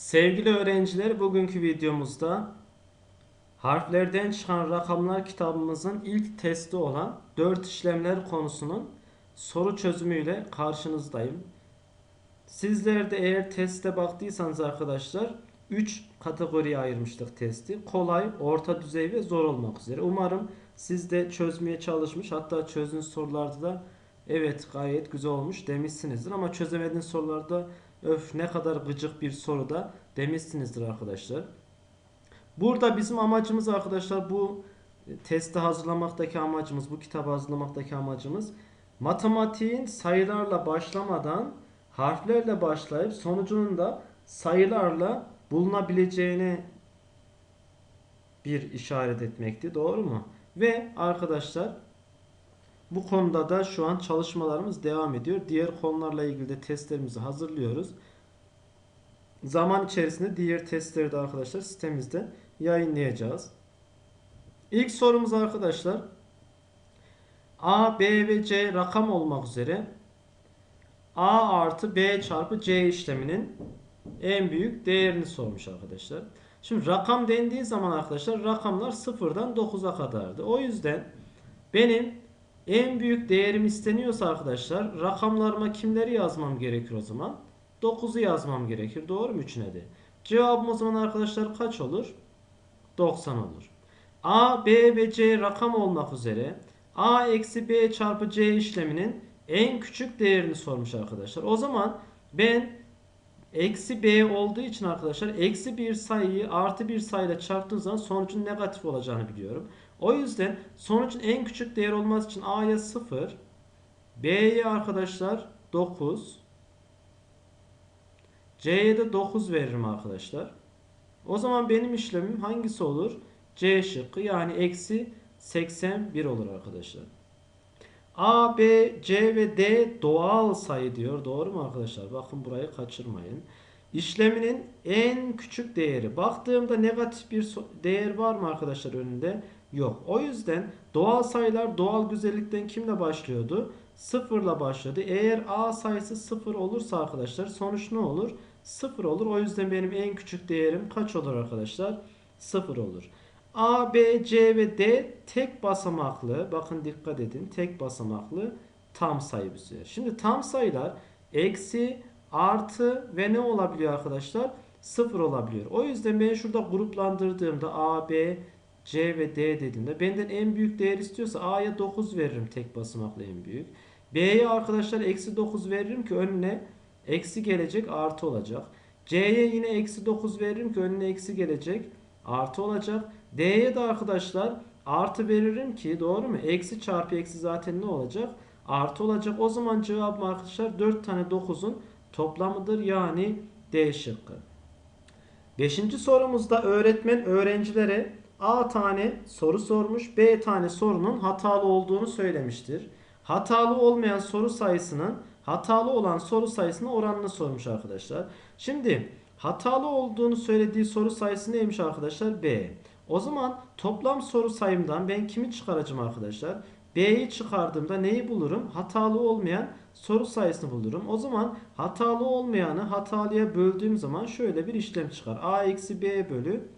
Sevgili öğrenciler, bugünkü videomuzda harflerden çıkan rakamlar kitabımızın ilk testi olan 4 işlemler konusunun soru çözümüyle karşınızdayım. Sizler de eğer teste baktıysanız arkadaşlar 3 kategoriye ayırmıştık testi. Kolay, orta düzey ve zor olmak üzere. Umarım siz de çözmeye çalışmış hatta çözdüğünüz sorularda da evet gayet güzel olmuş demişsinizdir. Ama çözemediğiniz sorularda öf ne kadar gıcık bir soru da demişsinizdir arkadaşlar. Burada bizim amacımız arkadaşlar bu testi hazırlamaktaki amacımız, bu kitabı hazırlamaktaki amacımız matematiğin sayılarla başlamadan harflerle başlayıp sonucunun da sayılarla bulunabileceğini bir işaret etmekti. Doğru mu? Ve arkadaşlar bu konuda da şu an çalışmalarımız devam ediyor. Diğer konularla ilgili de testlerimizi hazırlıyoruz. Zaman içerisinde diğer testleri de arkadaşlar sitemizde yayınlayacağız. İlk sorumuz arkadaşlar A, B ve C rakam olmak üzere A artı B çarpı C işleminin en büyük değerini sormuş arkadaşlar. Şimdi rakam dendiği zaman arkadaşlar rakamlar sıfırdan 9'a kadardı. O yüzden benim en büyük değerim isteniyorsa arkadaşlar rakamlarıma kimleri yazmam gerekir o zaman? 9'u yazmam gerekir. Doğru mu üçüne de? Cevabım o zaman arkadaşlar kaç olur? 90 olur. A, B ve C rakam olmak üzere A eksi B çarpı C işleminin en küçük değerini sormuş arkadaşlar. O zaman ben eksi B olduğu için arkadaşlar eksi bir sayıyı artı bir sayıyla çarptığım zaman sonucun negatif olacağını biliyorum. O yüzden sonucun en küçük değer olması için A'ya 0, B'ye arkadaşlar 9, C'ye de 9 veririm arkadaşlar. O zaman benim işlemim hangisi olur? C şıkkı yani eksi 81 olur arkadaşlar. A, B, C ve D doğal sayı diyor. Doğru mu arkadaşlar? Bakın burayı kaçırmayın. İşleminin en küçük değeri. Baktığımda negatif bir değer var mı arkadaşlar önünde? Yok. O yüzden doğal sayılar doğal güzellikten kimle başlıyordu? Sıfırla başladı. Eğer A sayısı sıfır olursa arkadaşlar sonuç ne olur? Sıfır olur. O yüzden benim en küçük değerim kaç olur arkadaşlar? Sıfır olur. A, B, C ve D tek basamaklı. Bakın dikkat edin. Tek basamaklı tam sayı bize. Şimdi tam sayılar eksi, artı ve ne olabiliyor arkadaşlar? Sıfır olabiliyor. O yüzden ben şurada gruplandırdığımda A, B, C ve D dediğimde benden en büyük değer istiyorsa A'ya 9 veririm tek basamaklı en büyük. B'ye arkadaşlar eksi 9 veririm ki önüne eksi gelecek artı olacak. C'ye yine eksi 9 veririm ki önüne eksi gelecek artı olacak. D'ye de arkadaşlar artı veririm ki doğru mu? Eksi çarpı eksi zaten ne olacak? Artı olacak. O zaman cevabım arkadaşlar 4 tane 9'un toplamıdır. Yani D şıkkı. Beşinci sorumuzda öğretmen öğrencilere A tane soru sormuş. B tane sorunun hatalı olduğunu söylemiştir. Hatalı olmayan soru sayısının hatalı olan soru sayısına oranını sormuş arkadaşlar. Şimdi hatalı olduğunu söylediği soru sayısı neymiş arkadaşlar? B. O zaman toplam soru sayımdan ben kimi çıkaracağım arkadaşlar? B'yi çıkardığımda neyi bulurum? Hatalı olmayan soru sayısını bulurum. O zaman hatalı olmayanı hatalıya böldüğüm zaman şöyle bir işlem çıkar. A eksi B bölü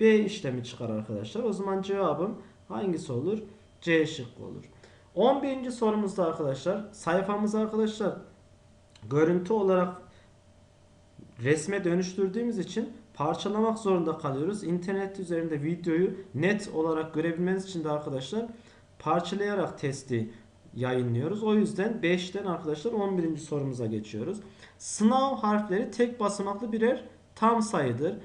B işlemi çıkar arkadaşlar. O zaman cevabım hangisi olur? C şıkkı olur. 11. sorumuzda arkadaşlar sayfamız arkadaşlar görüntü olarak resme dönüştürdüğümüz için parçalamak zorunda kalıyoruz. İnternet üzerinde videoyu net olarak görebilmeniz için de arkadaşlar parçalayarak testi yayınlıyoruz. O yüzden 5'ten arkadaşlar 11. sorumuza geçiyoruz. Sınav harfleri tek basamaklı birer tam sayıdır.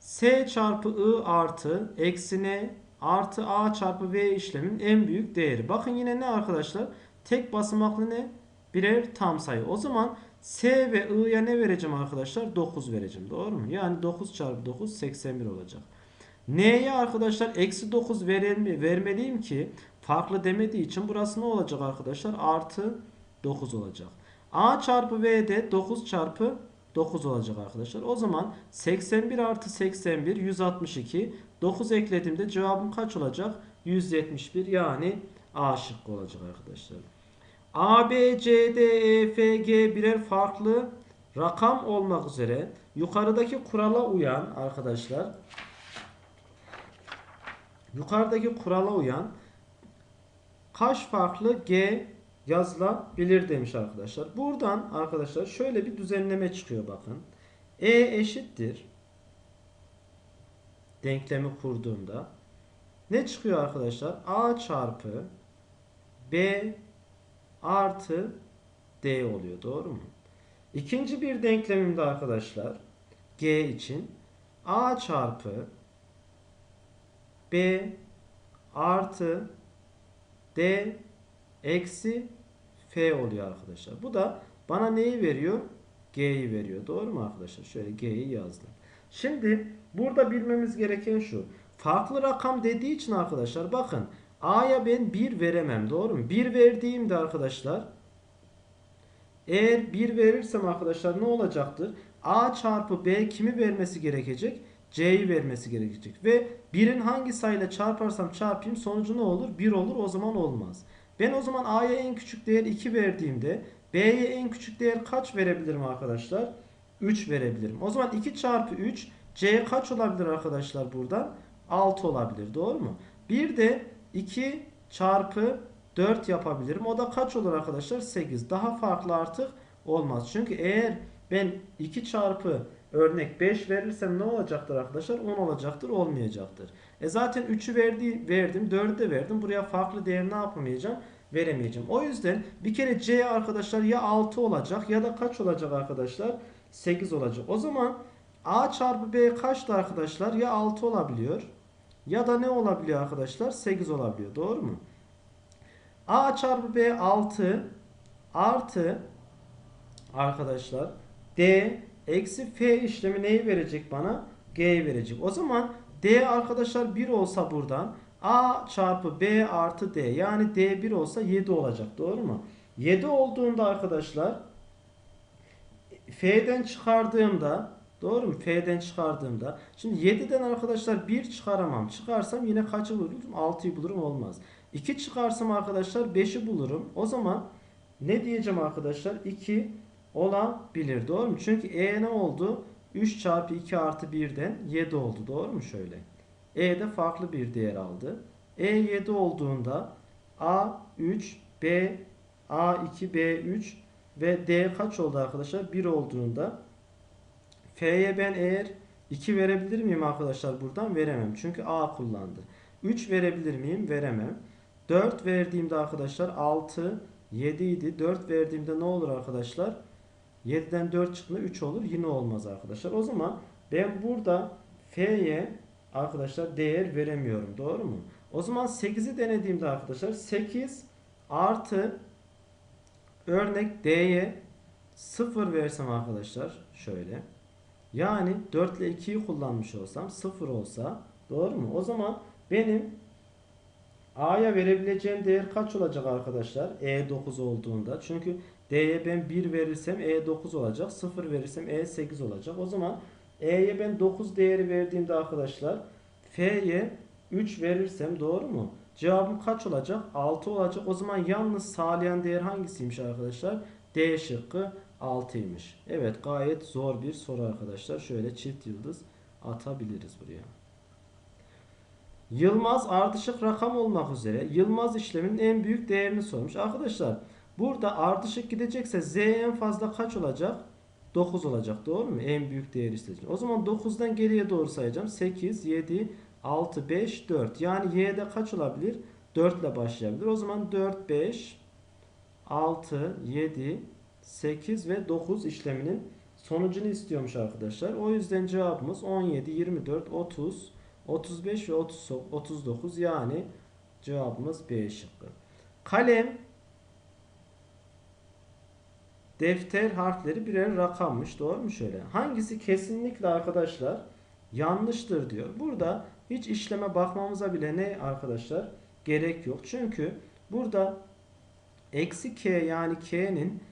S çarpı I artı eksi N artı A çarpı V işlemin en büyük değeri. Bakın yine ne arkadaşlar? Tek basamaklı ne? Birer tam sayı. O zaman S ve I'ya ne vereceğim arkadaşlar? 9 vereceğim. Doğru mu? Yani 9 çarpı 9 81 olacak. N'ye arkadaşlar eksi 9 verme, vermeliyim ki farklı demediği için burası ne olacak arkadaşlar? Artı 9 olacak. A çarpı V'de 9 çarpı 9 olacak arkadaşlar. O zaman 81 artı 81 162. 9 eklediğimde cevabım kaç olacak? 171 yani A şıkkı olacak arkadaşlar. A, B, C, D, E, F, G birer farklı rakam olmak üzere yukarıdaki kurala uyan arkadaşlar yukarıdaki kurala uyan kaç farklı G yazılabilir demiş arkadaşlar. Buradan arkadaşlar şöyle bir düzenleme çıkıyor bakın. E eşittir denklemi kurduğumda ne çıkıyor arkadaşlar? A çarpı B artı D oluyor. Doğru mu? İkinci bir denklemimde arkadaşlar G için A çarpı B artı D eksi F oluyor arkadaşlar. Bu da bana neyi veriyor? G'yi veriyor. Doğru mu arkadaşlar? Şöyle G'yi yazdım. Şimdi burada bilmemiz gereken şu. Farklı rakam dediği için arkadaşlar bakın A'ya ben 1 veremem. Doğru mu? 1 verdiğimde arkadaşlar eğer 1 verirsem arkadaşlar ne olacaktır? A çarpı B kimi vermesi gerekecek? C'yi vermesi gerekecek. Ve 1'in hangi sayıyla çarparsam çarpayım sonucu ne olur? 1 olur o zaman olmaz. Ben o zaman A'ya en küçük değer 2 verdiğimde B'ye en küçük değer kaç verebilirim arkadaşlar? 3 verebilirim. O zaman 2 çarpı 3 C kaç olabilir arkadaşlar buradan? 6 olabilir. Doğru mu? Bir de 2 çarpı 4 yapabilirim. O da kaç olur arkadaşlar? 8. Daha farklı artık olmaz. Çünkü eğer ben 2 çarpı örnek 5 verirsem ne olacaktır arkadaşlar? 10 olacaktır, olmayacaktır. E zaten 3'ü verdi, verdim, 4'ü de verdim. Buraya farklı değer ne yapamayacağım? Veremeyeceğim. O yüzden bir kere C arkadaşlar ya 6 olacak ya da kaç olacak arkadaşlar? 8 olacak. O zaman A çarpı B kaçtı arkadaşlar? Ya 6 olabiliyor ya da ne olabiliyor arkadaşlar? 8 olabiliyor. Doğru mu? A çarpı B 6 artı arkadaşlar D eksi F işlemi neyi verecek bana? G'yi verecek. O zaman D arkadaşlar 1 olsa buradan A çarpı B artı D yani D 1 olsa 7 olacak. Doğru mu? 7 olduğunda arkadaşlar F'den çıkardığımda doğru mu? F'den çıkardığımda şimdi 7'den arkadaşlar 1 çıkaramam. Çıkarsam yine kaçı bulurum? 6'yı bulurum olmaz. 2 çıkarsam arkadaşlar 5'i bulurum. O zaman ne diyeceğim arkadaşlar? 2 olabilir. Doğru mu? Çünkü E ne oldu? 3 çarpı 2 artı 1'den 7 oldu. Doğru mu? Şöyle. E de farklı bir değer aldı. E 7 olduğunda A 3, B A 2, B 3 ve D kaç oldu arkadaşlar? 1 olduğunda F'ye ben eğer 2 verebilir miyim arkadaşlar buradan? Veremem. Çünkü A kullandı. 3 verebilir miyim? Veremem. 4 verdiğimde arkadaşlar 6, 7 idi. 4 verdiğimde ne olur arkadaşlar? 7'den 4 çıktığında 3 olur. Yine olmaz arkadaşlar. O zaman ben burada F'ye arkadaşlar değer veremiyorum. Doğru mu? O zaman 8'i denediğimde arkadaşlar 8 artı örnek D'ye 0 versem arkadaşlar şöyle. Yani 4 ile 2'yi kullanmış olsam 0 olsa doğru mu? O zaman benim A'ya verebileceğim değer kaç olacak arkadaşlar? E9 olduğunda. Çünkü D'ye ben 1 verirsem E9 olacak. 0 verirsem E8 olacak. O zaman E'ye ben 9 değeri verdiğimde arkadaşlar F'ye 3 verirsem doğru mu? Cevabım kaç olacak? 6 olacak. O zaman yalnız sağlayan değer hangisiymiş arkadaşlar? D şıkkı 6'ymış. Evet gayet zor bir soru arkadaşlar. Şöyle çift yıldız atabiliriz buraya. Yılmaz ardışık rakam olmak üzere Yılmaz işleminin en büyük değerini sormuş. Arkadaşlar burada ardışık gidecekse Z en fazla kaç olacak? 9 olacak doğru mu? En büyük değer isteyeceğim. O zaman 9'dan geriye doğru sayacağım. 8, 7, 6, 5, 4. Yani Y'de kaç olabilir? 4 ile başlayabilir. O zaman 4, 5, 6, 7, 8 ve 9 işleminin sonucunu istiyormuş arkadaşlar. O yüzden cevabımız 17, 24, 30, 35 ve 30, 39 yani cevabımız B şıkkı. Kalem defter harfleri birer rakammış. Doğru mu şöyle? Hangisi kesinlikle arkadaşlar yanlıştır diyor. Burada hiç işleme bakmamıza bile ne arkadaşlar gerek yok. Çünkü burada eksi k yani k'nin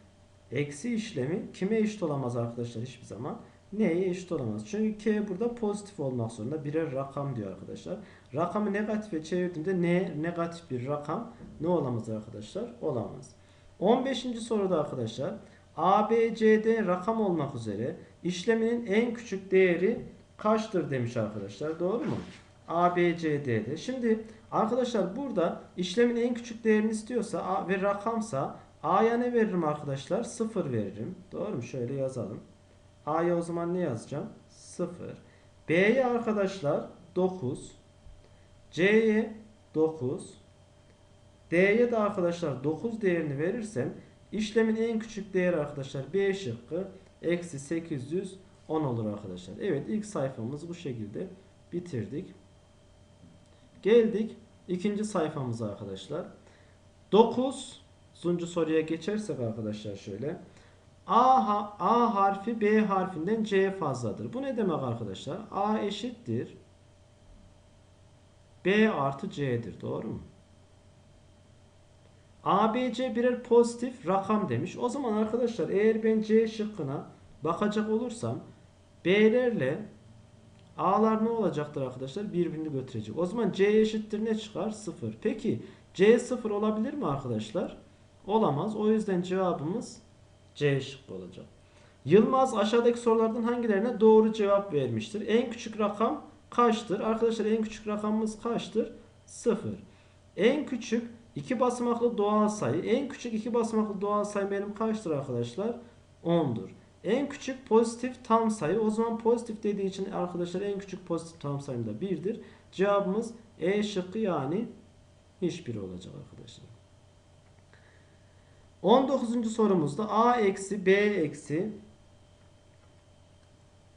eksi işlemi kime eşit olamaz arkadaşlar hiçbir zaman? Neye eşit olamaz? Çünkü k burada pozitif olmak zorunda. Birer rakam diyor arkadaşlar. Rakamı negatife çevirdiğimde ne negatif bir rakam ne olamaz arkadaşlar? Olamaz. 15. soruda arkadaşlar A, B, C, D rakam olmak üzere işleminin en küçük değeri kaçtır demiş arkadaşlar. Doğru mu? A, B, C, D'de. Şimdi arkadaşlar burada işlemin en küçük değerini istiyorsa ve rakamsa A'ya ne veririm arkadaşlar? 0 veririm. Doğru mu? Şöyle yazalım. A'ya o zaman ne yazacağım? 0. B'ye arkadaşlar 9. C'ye 9. D'ye de arkadaşlar 9 değerini verirsem işlemin en küçük değeri arkadaşlar B şıkkı eksi 810 olur arkadaşlar. Evet ilk sayfamız bu şekilde bitirdik. Geldik ikinci sayfamıza arkadaşlar. 9. soruya geçersek arkadaşlar şöyle. A, A harfi B harfinden C fazladır. Bu ne demek arkadaşlar? A eşittir. B artı C'dir. Doğru mu? A, B, C birer pozitif rakam demiş. O zaman arkadaşlar eğer ben C şıkkına bakacak olursam B'lerle A'lar ne olacaktır arkadaşlar? Birbirini götürecek. O zaman C eşittir ne çıkar? 0. Peki C 0 olabilir mi arkadaşlar? Olamaz. O yüzden cevabımız C şıkkı olacak. Yılmaz aşağıdaki sorulardan hangilerine doğru cevap vermiştir? En küçük rakam kaçtır? Arkadaşlar en küçük rakamımız kaçtır? 0. En küçük iki basamaklı doğal sayı. En küçük iki basamaklı doğal sayı benim kaçtır arkadaşlar? 10'dur. En küçük pozitif tam sayı. O zaman pozitif dediği için arkadaşlar en küçük pozitif tam sayım da 1'dir. Cevabımız E şıkkı yani hiçbir olacak arkadaşlar. 19. sorumuzda A eksi B eksi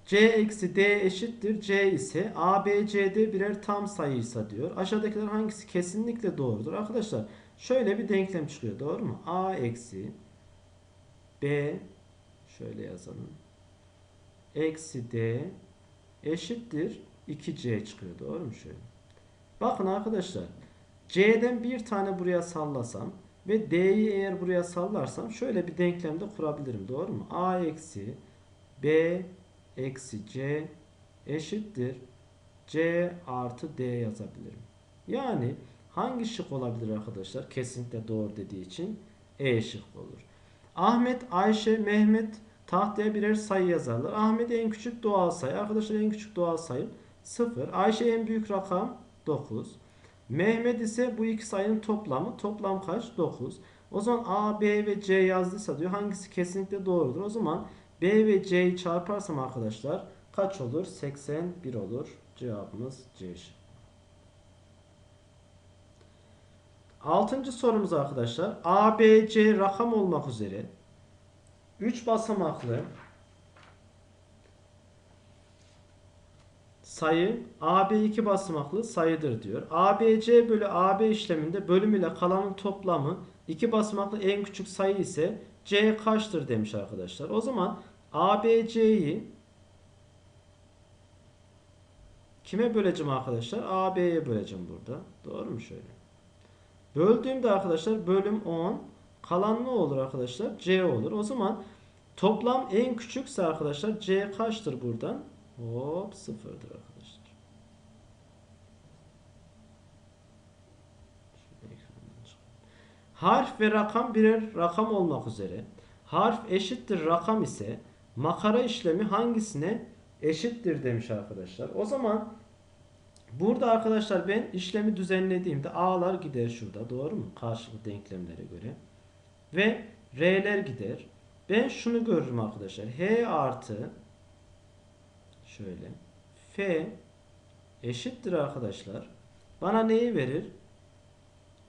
C eksi D eşittir. C ise A, B, C'de birer tam sayıysa diyor. Aşağıdakiler hangisi kesinlikle doğrudur? Arkadaşlar şöyle bir denklem çıkıyor. Doğru mu? A eksi B şöyle yazalım. Eksi D eşittir 2C çıkıyor. Doğru mu? Şöyle. Bakın arkadaşlar. C'den bir tane buraya sallasam ve D'yi eğer buraya sallarsam şöyle bir denklemde kurabilirim. Doğru mu? A eksi B eksi C eşittir. C artı D yazabilirim. Yani hangi şık olabilir arkadaşlar? Kesinlikle doğru dediği için E şık olur. Ahmet, Ayşe, Mehmet tahtaya birer sayı yazarlar. Ahmet en küçük doğal sayı. Arkadaşlar en küçük doğal sayı 0. Ayşe en büyük rakam 9. Mehmet ise bu iki sayının toplamı. Toplam kaç? 9. O zaman A, B ve C yazdıysa diyor hangisi kesinlikle doğrudur? O zaman B ve C'yi çarparsam arkadaşlar kaç olur? 81 olur. Cevabımız C. Altıncı sorumuz arkadaşlar. A, B, C rakam olmak üzere 3 basamaklı sayı AB 2 basamaklı sayıdır diyor. ABC bölü AB işleminde bölüm ile kalanın toplamı 2 basamaklı en küçük sayı ise C kaçtır demiş arkadaşlar. O zaman ABC'yi kime böleceğim arkadaşlar? AB'ye böleceğim burada. Doğru mu şöyle? Böldüğümde arkadaşlar bölüm 10 kalan ne olur arkadaşlar? C olur. O zaman toplam en küçükse arkadaşlar C kaçtır buradan? Hop sıfırdır arkadaşlar. Harf ve rakam birer rakam olmak üzere. Harf eşittir rakam ise makara işlemi hangisine eşittir demiş arkadaşlar. O zaman burada arkadaşlar ben işlemi düzenlediğimde A'lar gider şurada. Doğru mu? Karşılıklı denklemlere göre. Ve R'ler gider. Ben şunu görürüm arkadaşlar. H artı şöyle F eşittir arkadaşlar. Bana neyi verir?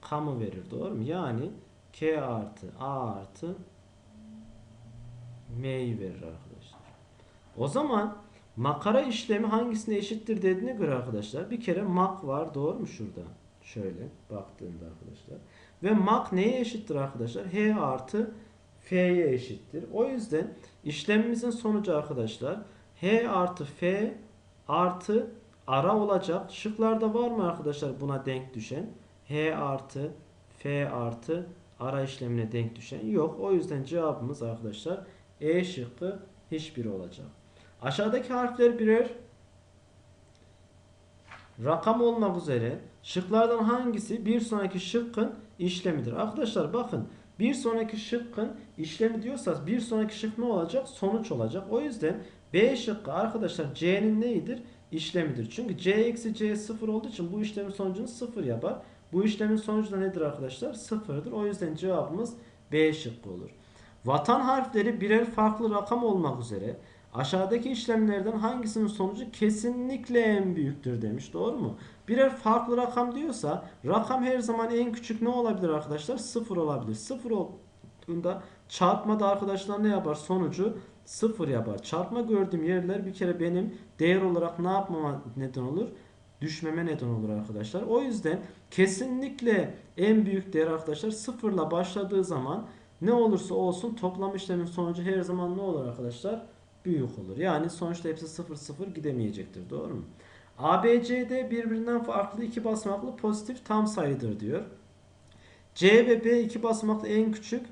Kamı verir. Doğru mu? Yani K artı A artı M'yi verir arkadaşlar. O zaman makara işlemi hangisine eşittir dediğine göre arkadaşlar bir kere mak var. Doğru mu şurada? Şöyle baktığımda arkadaşlar. Ve mak neye eşittir arkadaşlar? H artı F'ye eşittir. O yüzden işlemimizin sonucu arkadaşlar H artı F artı ara olacak. Şıklarda var mı arkadaşlar buna denk düşen? H artı F artı ara işlemine denk düşen yok. O yüzden cevabımız arkadaşlar E şıkkı hiçbir olacak. Aşağıdaki harfler birer rakam olmak üzere şıklardan hangisi bir sonraki şıkkın işlemidir? Arkadaşlar bakın Bir sonraki şıkkın işlemi diyorsa bir sonraki şık ne olacak? Sonuç olacak. O yüzden B şıkkı arkadaşlar C'nin neyidir? İşlemidir. Çünkü C eksi C sıfır olduğu için bu işlemin sonucunu sıfır yapar. Bu işlemin sonucu da nedir arkadaşlar? Sıfırdır. O yüzden cevabımız B şıkkı olur. Vatan harfleri birer farklı rakam olmak üzere aşağıdaki işlemlerden hangisinin sonucu kesinlikle en büyüktür demiş. Doğru mu? Birer farklı rakam diyorsa rakam her zaman en küçük ne olabilir arkadaşlar? Sıfır olabilir. Sıfır olduğunda çarpmada arkadaşlar ne yapar? Sonucu sıfır yapar. Çarpma gördüğüm yerler bir kere benim değer olarak ne yapmama neden olur? Düşmeme neden olur arkadaşlar. O yüzden kesinlikle en büyük değer arkadaşlar sıfırla başladığı zaman ne olursa olsun toplam işlemin sonucu her zaman ne olur arkadaşlar? Büyük olur. Yani sonuçta hepsi 0 0 gidemeyecektir. Doğru mu? ABCD birbirinden farklı iki basamaklı pozitif tam sayıdır diyor. C ve B iki basamaklı en küçük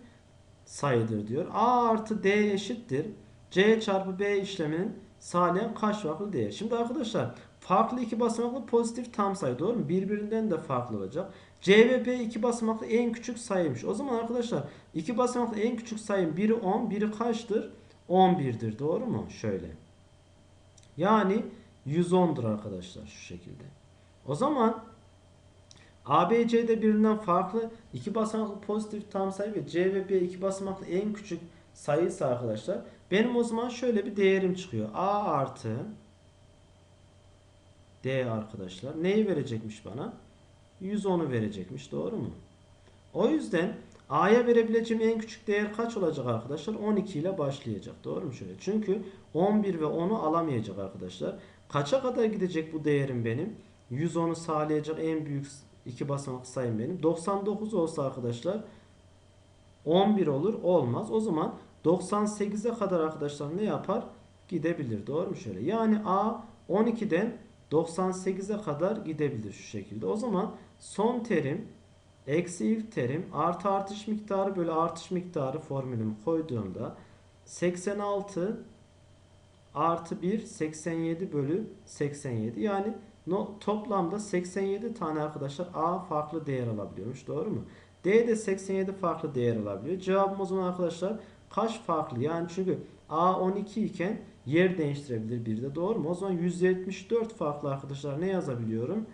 sayıdır diyor. A artı D eşittir. C çarpı B işleminin sağlayan kaç farklı değer? Şimdi arkadaşlar farklı iki basamaklı pozitif tam sayı doğru mu? Birbirinden de farklı olacak. C ve B iki basamaklı en küçük sayıymış. O zaman arkadaşlar iki basamaklı en küçük sayım biri 10, biri kaçtır? 11'dir. Doğru mu? Şöyle. Yani 110'dur arkadaşlar şu şekilde. O zaman ABC'de birbirinden farklı iki basamaklı pozitif tam sayı ve C ve B iki basamaklı en küçük sayıysa arkadaşlar benim o zaman şöyle bir değerim çıkıyor. A artı D arkadaşlar neyi verecekmiş bana? 110'u verecekmiş. Doğru mu? O yüzden A'ya verebileceğim en küçük değer kaç olacak arkadaşlar? 12 ile başlayacak. Doğru mu şöyle? Çünkü 11 ve 10'u alamayacak arkadaşlar. Kaça kadar gidecek bu değerim benim? 110'u sağlayacak en büyük iki basamak sayım benim. 99 olsa arkadaşlar 11 olur. Olmaz. O zaman 98'e kadar arkadaşlar ne yapar? Gidebilir. Doğru mu şöyle? Yani A 12'den 98'e kadar gidebilir şu şekilde. O zaman son terim eksi ilk terim artı artış miktarı bölü artış miktarı formülümü koyduğumda 86 artı 1 87 bölü 87 yani no, toplamda 87 tane arkadaşlar A farklı değer alabiliyormuş doğru mu? D de 87 farklı değer alabiliyor. Cevabım o zaman arkadaşlar kaç farklı? Yani çünkü A 12 iken yer değiştirebilir bir de doğru mu? O zaman 174 farklı arkadaşlar ne yazabiliyorum?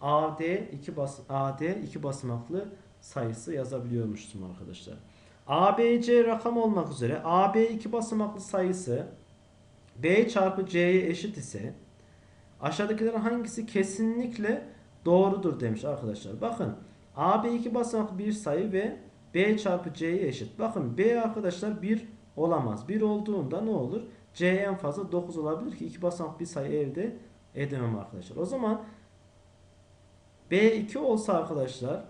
AD iki bas AD iki basamaklı sayısı yazabiliyormuşsun arkadaşlar. ABC rakam olmak üzere AB iki basamaklı sayısı B çarpı C'ye eşit ise aşağıdakilerin hangisi kesinlikle doğrudur demiş arkadaşlar. Bakın AB iki basamaklı bir sayı ve B çarpı C'ye eşit. Bakın B arkadaşlar 1 olamaz. 1 olduğunda ne olur? C en fazla 9 olabilir ki iki basamak bir sayı elde edemem arkadaşlar. O zaman B2 olsa arkadaşlar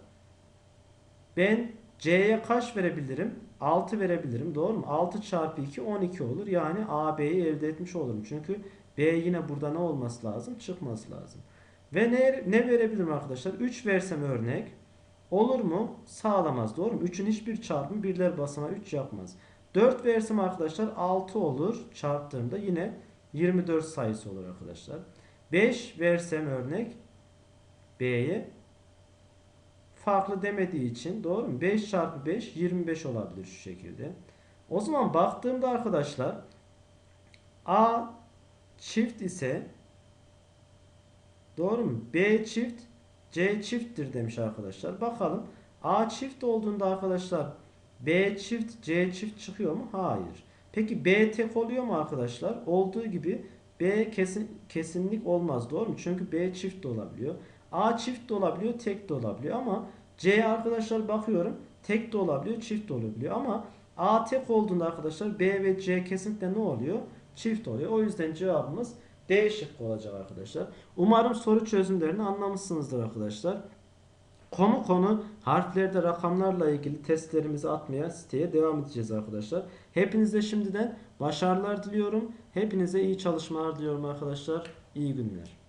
ben C'ye kaç verebilirim? 6 verebilirim. Doğru mu? 6 çarpı 2 12 olur. Yani AB'yi elde etmiş olurum. Çünkü B yine burada ne olması lazım? Çıkması lazım. Ve ne, ne verebilirim arkadaşlar? 3 versem örnek. Olur mu? Sağlamaz. Doğru mu? 3'ün hiçbir çarpımı birler basamağı 3 yapmaz. 4 versem arkadaşlar 6 olur. Çarptığımda yine 24 sayısı olur arkadaşlar. 5 versem örnek B'ye farklı demediği için doğru mu? 5 çarpı 5 25 olabilir şu şekilde. O zaman baktığımda arkadaşlar A çift ise doğru mu? B çift C çifttir demiş arkadaşlar. Bakalım A çift olduğunda arkadaşlar B çift C çift çıkıyor mu? Hayır. Peki B tek oluyor mu arkadaşlar? Olduğu gibi B kesin kesinlik olmaz. Doğru mu? Çünkü B çift de olabiliyor. A çift de olabiliyor, tek de olabiliyor ama C arkadaşlar bakıyorum tek de olabiliyor, çift de olabiliyor ama A tek olduğunda arkadaşlar B ve C kesinlikle ne oluyor? Çift oluyor. O yüzden cevabımız D şıkkı olacak arkadaşlar. Umarım soru çözümlerini anlamışsınızdır arkadaşlar. Konu konu harflerde rakamlarla ilgili testlerimizi atmaya siteye devam edeceğiz arkadaşlar. Hepinize şimdiden başarılar diliyorum. Hepinize iyi çalışmalar diliyorum arkadaşlar. İyi günler.